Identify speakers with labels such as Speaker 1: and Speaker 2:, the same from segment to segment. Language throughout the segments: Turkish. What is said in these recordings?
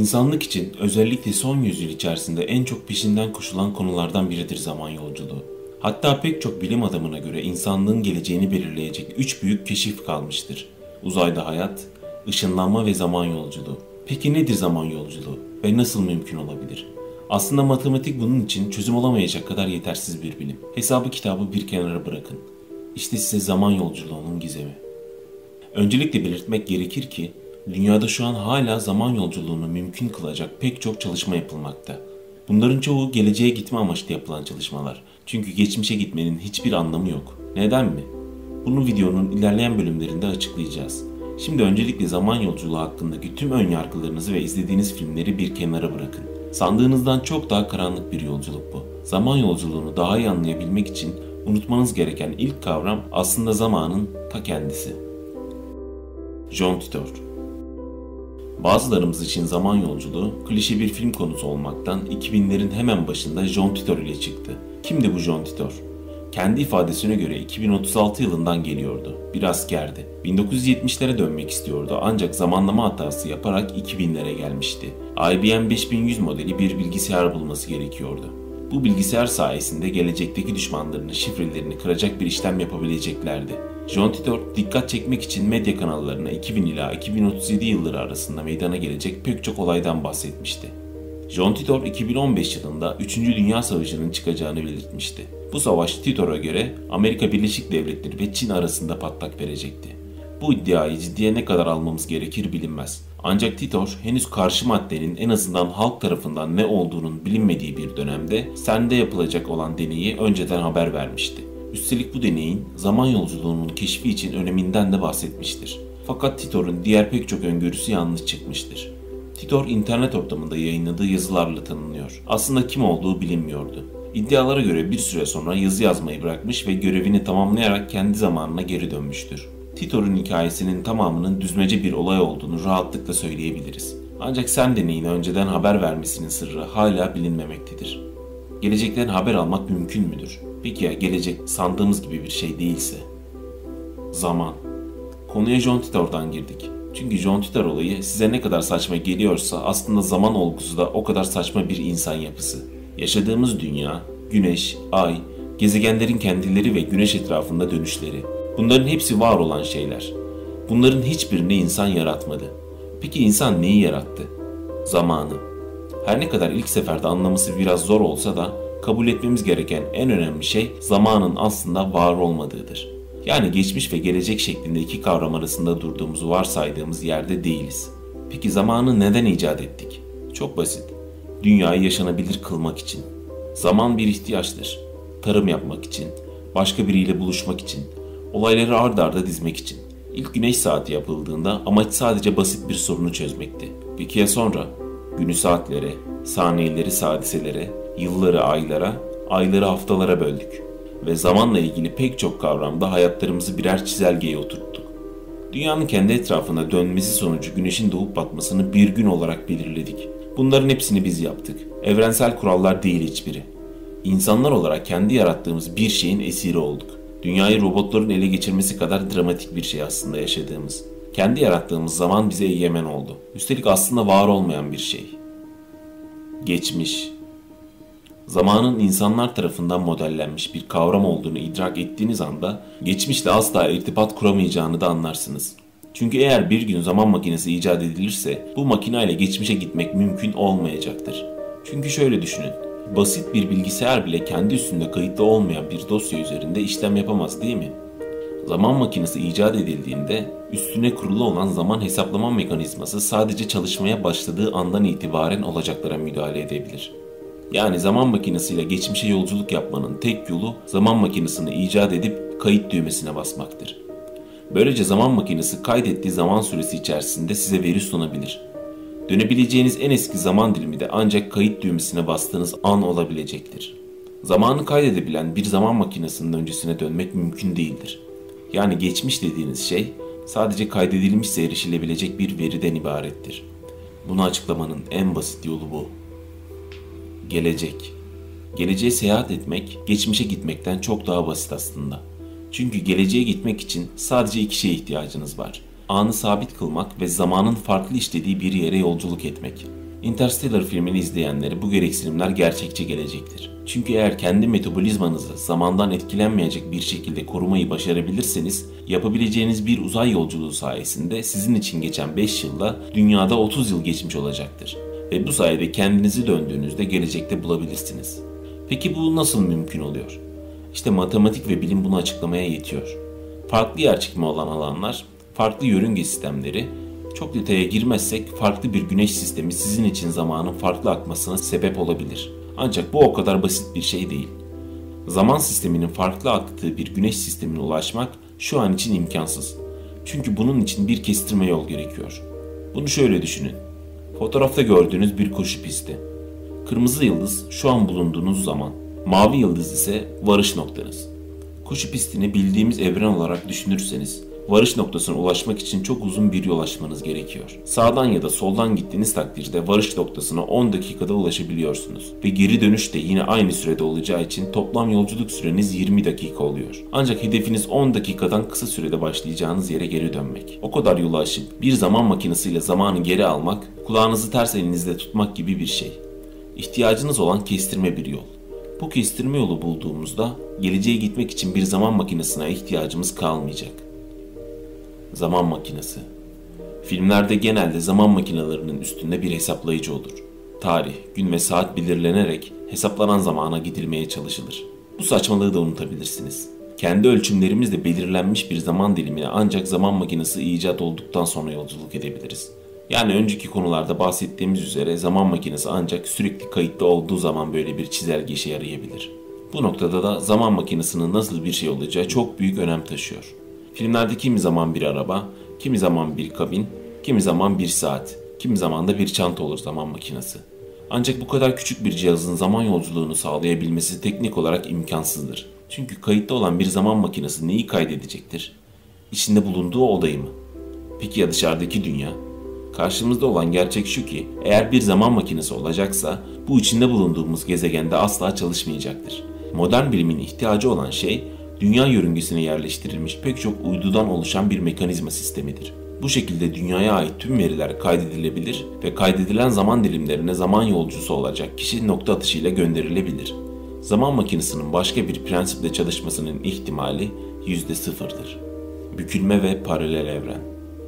Speaker 1: İnsanlık için özellikle son yüzyıl içerisinde en çok peşinden koşulan konulardan biridir zaman yolculuğu. Hatta pek çok bilim adamına göre insanlığın geleceğini belirleyecek üç büyük keşif kalmıştır. Uzayda hayat, ışınlanma ve zaman yolculuğu. Peki nedir zaman yolculuğu ve nasıl mümkün olabilir? Aslında matematik bunun için çözüm olamayacak kadar yetersiz bir bilim. Hesabı kitabı bir kenara bırakın. İşte size zaman yolculuğunun gizemi. Öncelikle belirtmek gerekir ki dünyada şu an hala zaman yolculuğunu mümkün kılacak pek çok çalışma yapılmakta. Bunların çoğu geleceğe gitme amaçlı yapılan çalışmalar. Çünkü geçmişe gitmenin hiçbir anlamı yok. Neden mi? Bunu videonun ilerleyen bölümlerinde açıklayacağız. Şimdi öncelikle zaman yolculuğu hakkındaki tüm ön yargılarınızı ve izlediğiniz filmleri bir kenara bırakın. Sandığınızdan çok daha karanlık bir yolculuk bu. Zaman yolculuğunu daha iyi anlayabilmek için unutmanız gereken ilk kavram aslında zamanın ta kendisi. John Titor Bazılarımız için zaman yolculuğu klişe bir film konusu olmaktan 2000'lerin hemen başında John Titor ile çıktı. Kimdi bu John Titor? Kendi ifadesine göre 2036 yılından geliyordu. Bir askerdi. 1970'lere dönmek istiyordu ancak zamanlama hatası yaparak 2000'lere gelmişti. IBM 5100 modeli bir bilgisayar bulması gerekiyordu. Bu bilgisayar sayesinde gelecekteki düşmanlarının şifrelerini kıracak bir işlem yapabileceklerdi. John Titor dikkat çekmek için medya kanallarına 2000 ila 2037 yılları arasında meydana gelecek pek çok olaydan bahsetmişti. John Titor 2015 yılında 3. Dünya Savaşı'nın çıkacağını belirtmişti. Bu savaş Titor'a göre Amerika Birleşik Devletleri ve Çin arasında patlak verecekti. Bu iddiayı ciddiye ne kadar almamız gerekir bilinmez. Ancak Titor henüz karşı maddenin en azından halk tarafından ne olduğunun bilinmediği bir dönemde sende yapılacak olan deneyi önceden haber vermişti. Üstelik bu deneyin zaman yolculuğunun keşfi için öneminden de bahsetmiştir. Fakat Titor'un diğer pek çok öngörüsü yanlış çıkmıştır. Titor internet ortamında yayınladığı yazılarla tanınıyor. Aslında kim olduğu bilinmiyordu. İddialara göre bir süre sonra yazı yazmayı bırakmış ve görevini tamamlayarak kendi zamanına geri dönmüştür. Titor'un hikayesinin tamamının düzmece bir olay olduğunu rahatlıkla söyleyebiliriz. Ancak sen deneyine önceden haber vermesinin sırrı hala bilinmemektedir. Gelecekten haber almak mümkün müdür? Peki ya gelecek sandığımız gibi bir şey değilse? Zaman. Konuya John Titor'dan girdik. Çünkü John Titor olayı size ne kadar saçma geliyorsa aslında zaman olgusu da o kadar saçma bir insan yapısı. Yaşadığımız dünya, güneş, ay, gezegenlerin kendileri ve güneş etrafında dönüşleri. Bunların hepsi var olan şeyler. Bunların hiçbirini insan yaratmadı. Peki insan neyi yarattı? Zamanı. Her ne kadar ilk seferde anlaması biraz zor olsa da kabul etmemiz gereken en önemli şey zamanın aslında var olmadığıdır. Yani geçmiş ve gelecek şeklinde iki kavram arasında durduğumuzu varsaydığımız yerde değiliz. Peki zamanı neden icat ettik? Çok basit. Dünyayı yaşanabilir kılmak için. Zaman bir ihtiyaçtır. Tarım yapmak için, başka biriyle buluşmak için, olayları ard arda dizmek için. İlk güneş saati yapıldığında amaç sadece basit bir sorunu çözmekti. Peki ya sonra? Günü saatlere, saniyeleri sadiselere, yılları aylara, ayları haftalara böldük ve zamanla ilgili pek çok kavramda hayatlarımızı birer çizelgeye oturttuk. Dünyanın kendi etrafına dönmesi sonucu güneşin doğup batmasını bir gün olarak belirledik. Bunların hepsini biz yaptık. Evrensel kurallar değil hiçbiri. İnsanlar olarak kendi yarattığımız bir şeyin esiri olduk. Dünyayı robotların ele geçirmesi kadar dramatik bir şey aslında yaşadığımız. Kendi yarattığımız zaman bize egemen oldu. Üstelik aslında var olmayan bir şey. Geçmiş, zamanın insanlar tarafından modellenmiş bir kavram olduğunu idrak ettiğiniz anda geçmişle asla irtibat kuramayacağını da anlarsınız. Çünkü eğer bir gün zaman makinesi icat edilirse bu makineyle geçmişe gitmek mümkün olmayacaktır. Çünkü şöyle düşünün. Basit bir bilgisayar bile kendi üstünde kayıtlı olmayan bir dosya üzerinde işlem yapamaz değil mi? Zaman makinesi icat edildiğinde üstüne kurulu olan zaman hesaplama mekanizması sadece çalışmaya başladığı andan itibaren olacaklara müdahale edebilir. Yani zaman makinesiyle geçmişe yolculuk yapmanın tek yolu zaman makinesini icat edip kayıt düğmesine basmaktır. Böylece zaman makinesi kaydettiği zaman süresi içerisinde size veri sunabilir. Dönebileceğiniz en eski zaman dilimi de ancak kayıt düğmesine bastığınız an olabilecektir. Zamanı kaydedebilen bir zaman makinesinin öncesine dönmek mümkün değildir. Yani geçmiş dediğiniz şey sadece kaydedilmişse erişilebilecek bir veriden ibarettir. Bunu açıklamanın en basit yolu bu. Gelecek. Geleceğe seyahat etmek, geçmişe gitmekten çok daha basit aslında. Çünkü geleceğe gitmek için sadece iki şeye ihtiyacınız var. Anı sabit kılmak ve zamanın farklı işlediği bir yere yolculuk etmek. Interstellar filmini izleyenlere bu gereksinimler gerçekçi gelecektir. Çünkü eğer kendi metabolizmanızı zamandan etkilenmeyecek bir şekilde korumayı başarabilirseniz, yapabileceğiniz bir uzay yolculuğu sayesinde sizin için geçen 5 yılda dünyada 30 yıl geçmiş olacaktır. Ve bu sayede kendinizi döndüğünüzde gelecekte bulabilirsiniz. Peki bu nasıl mümkün oluyor? İşte matematik ve bilim bunu açıklamaya yetiyor. Farklı yerçekimi olan alanlar, farklı yörünge sistemleri, çok detaya girmezsek farklı bir güneş sistemi sizin için zamanın farklı akmasına sebep olabilir. Ancak bu o kadar basit bir şey değil. Zaman sisteminin farklı aktığı bir güneş sistemine ulaşmak şu an için imkansız. Çünkü bunun için bir kestirme yol gerekiyor. Bunu şöyle düşünün. Fotoğrafta gördüğünüz bir koşu pisti. Kırmızı yıldız şu an bulunduğunuz zaman, mavi yıldız ise varış noktanız. Koşu pistini bildiğimiz evren olarak düşünürseniz varış noktasına ulaşmak için çok uzun bir yol açmanız gerekiyor. Sağdan ya da soldan gittiğiniz takdirde varış noktasına 10 dakikada ulaşabiliyorsunuz. Ve geri dönüş de yine aynı sürede olacağı için toplam yolculuk süreniz 20 dakika oluyor. Ancak hedefiniz 10 dakikadan kısa sürede başlayacağınız yere geri dönmek. O kadar yolu aşıp bir zaman makinesiyle zamanı geri almak, kulağınızı ters elinizde tutmak gibi bir şey. İhtiyacınız olan kestirme bir yol. Bu kestirme yolu bulduğumuzda geleceğe gitmek için bir zaman makinesine ihtiyacımız kalmayacak. Zaman makinesi. Filmlerde genelde zaman makinelerinin üstünde bir hesaplayıcı olur. Tarih, gün ve saat belirlenerek hesaplanan zamana gidilmeye çalışılır. Bu saçmalığı da unutabilirsiniz. Kendi ölçümlerimizle belirlenmiş bir zaman dilimine ancak zaman makinesi icat olduktan sonra yolculuk edebiliriz. Yani önceki konularda bahsettiğimiz üzere zaman makinesi ancak sürekli kayıtlı olduğu zaman böyle bir çizelge işe yarayabilir. Bu noktada da zaman makinesinin nasıl bir şey olacağı çok büyük önem taşıyor. Filmlerde kimi zaman bir araba, kimi zaman bir kabin, kimi zaman bir saat, kimi zaman da bir çanta olur zaman makinesi. Ancak bu kadar küçük bir cihazın zaman yolculuğunu sağlayabilmesi teknik olarak imkansızdır. Çünkü kayıtta olan bir zaman makinesi neyi kaydedecektir? İçinde bulunduğu odayı mı? Peki ya dışarıdaki dünya? Karşımızda olan gerçek şu ki eğer bir zaman makinesi olacaksa bu içinde bulunduğumuz gezegende asla çalışmayacaktır. Modern bilimin ihtiyacı olan şey dünya yörüngesine yerleştirilmiş pek çok uydudan oluşan bir mekanizma sistemidir. Bu şekilde dünyaya ait tüm veriler kaydedilebilir ve kaydedilen zaman dilimlerine zaman yolcusu olacak kişi nokta atışıyla gönderilebilir. Zaman makinesinin başka bir prensiple çalışmasının ihtimali yüzde sıfırdır. Bükülme ve paralel evren.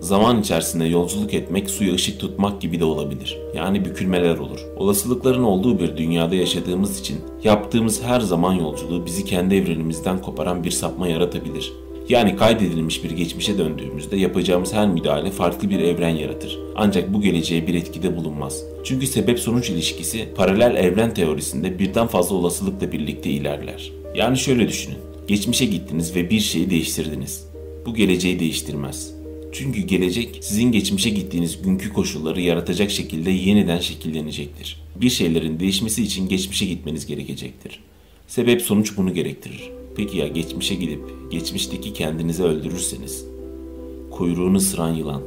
Speaker 1: Zaman içerisinde yolculuk etmek suya ışık tutmak gibi de olabilir. Yani bükülmeler olur. Olasılıkların olduğu bir dünyada yaşadığımız için yaptığımız her zaman yolculuğu bizi kendi evrenimizden koparan bir sapma yaratabilir. Yani kaydedilmiş bir geçmişe döndüğümüzde yapacağımız her müdahale farklı bir evren yaratır. Ancak bu geleceğe bir etkide bulunmaz. Çünkü sebep sonuç ilişkisi paralel evren teorisinde birden fazla olasılıkla birlikte ilerler. Yani şöyle düşünün. Geçmişe gittiniz ve bir şeyi değiştirdiniz. Bu geleceği değiştirmez. Çünkü gelecek sizin geçmişe gittiğiniz günkü koşulları yaratacak şekilde yeniden şekillenecektir. Bir şeylerin değişmesi için geçmişe gitmeniz gerekecektir. Sebep sonuç bunu gerektirir. Peki ya geçmişe gidip geçmişteki kendinizi öldürürseniz? Kuyruğunu sıran yılan.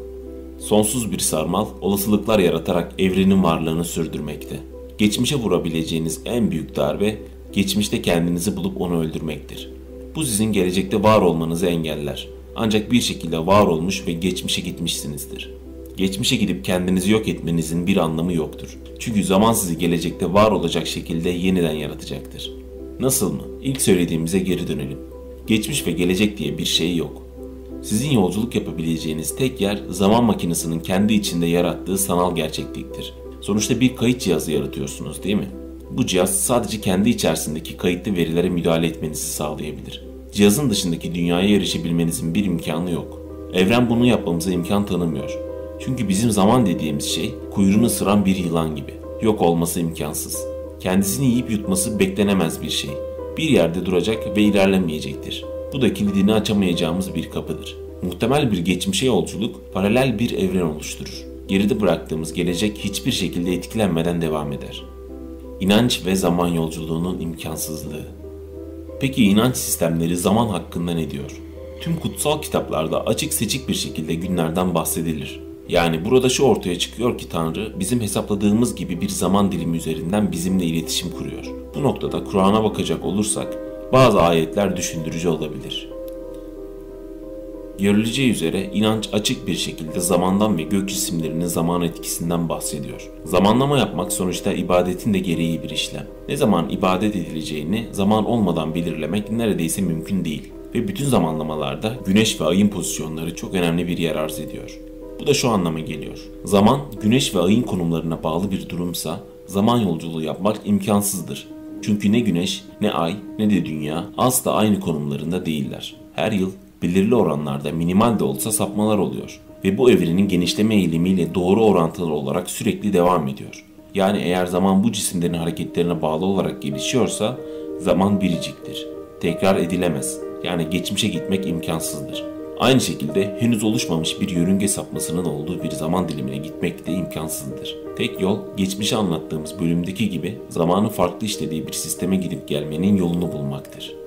Speaker 1: Sonsuz bir sarmal olasılıklar yaratarak evrenin varlığını sürdürmekte. Geçmişe vurabileceğiniz en büyük darbe geçmişte kendinizi bulup onu öldürmektir. Bu sizin gelecekte var olmanızı engeller. Ancak bir şekilde var olmuş ve geçmişe gitmişsinizdir. Geçmişe gidip kendinizi yok etmenizin bir anlamı yoktur. Çünkü zaman sizi gelecekte var olacak şekilde yeniden yaratacaktır. Nasıl mı? İlk söylediğimize geri dönelim. Geçmiş ve gelecek diye bir şey yok. Sizin yolculuk yapabileceğiniz tek yer zaman makinesinin kendi içinde yarattığı sanal gerçekliktir. Sonuçta bir kayıt cihazı yaratıyorsunuz değil mi? Bu cihaz sadece kendi içerisindeki kayıtlı verilere müdahale etmenizi sağlayabilir. Cihazın dışındaki dünyaya erişebilmenizin bir imkanı yok. Evren bunu yapmamıza imkan tanımıyor. Çünkü bizim zaman dediğimiz şey kuyruğunu ısıran bir yılan gibi. Yok olması imkansız. Kendisini yiyip yutması beklenemez bir şey. Bir yerde duracak ve ilerlemeyecektir. Bu da kilidini açamayacağımız bir kapıdır. Muhtemel bir geçmişe yolculuk paralel bir evren oluşturur. Geride bıraktığımız gelecek hiçbir şekilde etkilenmeden devam eder. İnanç ve zaman yolculuğunun imkansızlığı. Peki inanç sistemleri zaman hakkında ne diyor? Tüm kutsal kitaplarda açık seçik bir şekilde günlerden bahsedilir. Yani burada şu ortaya çıkıyor ki Tanrı bizim hesapladığımız gibi bir zaman dilimi üzerinden bizimle iletişim kuruyor. Bu noktada Kur'an'a bakacak olursak bazı ayetler düşündürücü olabilir. Görüleceği üzere inanç açık bir şekilde zamandan ve gök cisimlerinin zaman etkisinden bahsediyor. Zamanlama yapmak sonuçta ibadetin de gereği bir işlem. Ne zaman ibadet edileceğini zaman olmadan belirlemek neredeyse mümkün değil. Ve bütün zamanlamalarda güneş ve ayın pozisyonları çok önemli bir yer arz ediyor. Bu da şu anlama geliyor. Zaman, güneş ve ayın konumlarına bağlı bir durumsa zaman yolculuğu yapmak imkansızdır. Çünkü ne güneş, ne ay, ne de dünya asla aynı konumlarında değiller. Her yıl belirli oranlarda minimal de olsa sapmalar oluyor ve bu evrenin genişleme eğilimiyle doğru orantılı olarak sürekli devam ediyor. Yani eğer zaman bu cisimlerin hareketlerine bağlı olarak gelişiyorsa zaman biriciktir. Tekrar edilemez. Yani geçmişe gitmek imkansızdır. Aynı şekilde henüz oluşmamış bir yörünge sapmasının olduğu bir zaman dilimine gitmek de imkansızdır. Tek yol geçmişe anlattığımız bölümdeki gibi zamanın farklı işlediği bir sisteme gidip gelmenin yolunu bulmaktır.